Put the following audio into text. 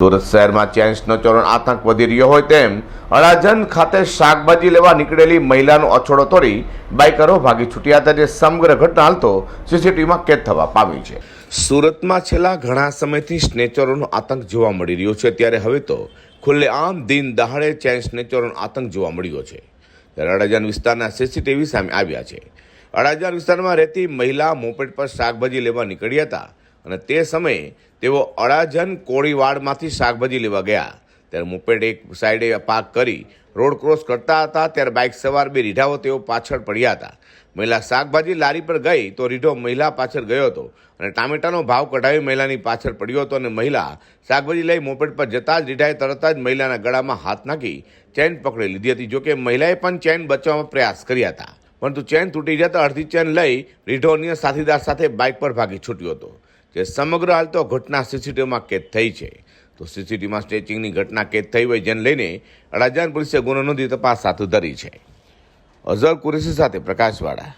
સુરત શહેરમાં ચેન્સનો ચોરણ આતંક વધી રહ્યો હોય તેમ અડાજન ખાતે શાકભાજી લેવા નીકળેલી મહિલાનો અછોડો તોડી બાઇકરો ભાગી છૂટ્યા હતા, જે સમગ્ર ઘટના હાલ તો સીસીટીવીમાં કેદ થવા પામી છે. સુરતમાં છેલ્લા ઘણા સમયથી સ્નેચરોનો આતંક જોવા મળી રહ્યો છે. ત્યારે હવે તો ખુલ્લે આમ દિન દહાડે ચેન સ્નેચરોનો આતંક જોવા મળ્યો છે. ત્યારે અડાજન વિસ્તારના સીસીટીવી સામે આવ્યા છે. અડાજન વિસ્તારમાં રહેતી મહિલા મોપેડ પર શાકભાજી લેવા નીકળ્યા હતા. અને તે સમયે તેઓ અડાજન કોળીવાડમાંથી શાકભાજી લેવા ગયા. ત્યારે મોપેડ એક સાઈડે પાક કરી રોડ ક્રોસ કરતા હતા, ત્યારે બાઇક સવાર બે રીઢાઓ તેઓ પાછળ પડ્યા હતા. મહિલા શાકભાજી લારી પર ગઈ તો રીઢો મહિલા પાછળ ગયો હતો અને ટામેટાનો ભાવ કઢાવી મહિલાની પાછળ પડ્યો હતો અને મહિલા શાકભાજી લઈ મોપેડ પર જતા જ રીઢાએ તરત જ મહિલાના ગળામાં હાથ નાખી ચેન પકડી લીધી હતી. જોકે મહિલાએ પણ ચેન બચાવવાનો પ્રયાસ કર્યા હતા. પરંતુ ચેન તૂટી જતા અડધી ચેન લઈ રીઢો અન્ય સાથીદાર સાથે બાઇક પર ભાગી છૂટ્યો હતો. જે સમગ્ર હાલ તો ઘટના સીસીટીવીમાં કેદ થઈ છે. તો સીસીટીવીમાં સ્ટેચિંગની ઘટના કેદ થઈ હોય જેને લઈને અડાજાન પોલીસે ગુનો નોંધી તપાસ હાથ ધરી છે. અઝર કુરેશી સાથે પ્રકાશવાળા.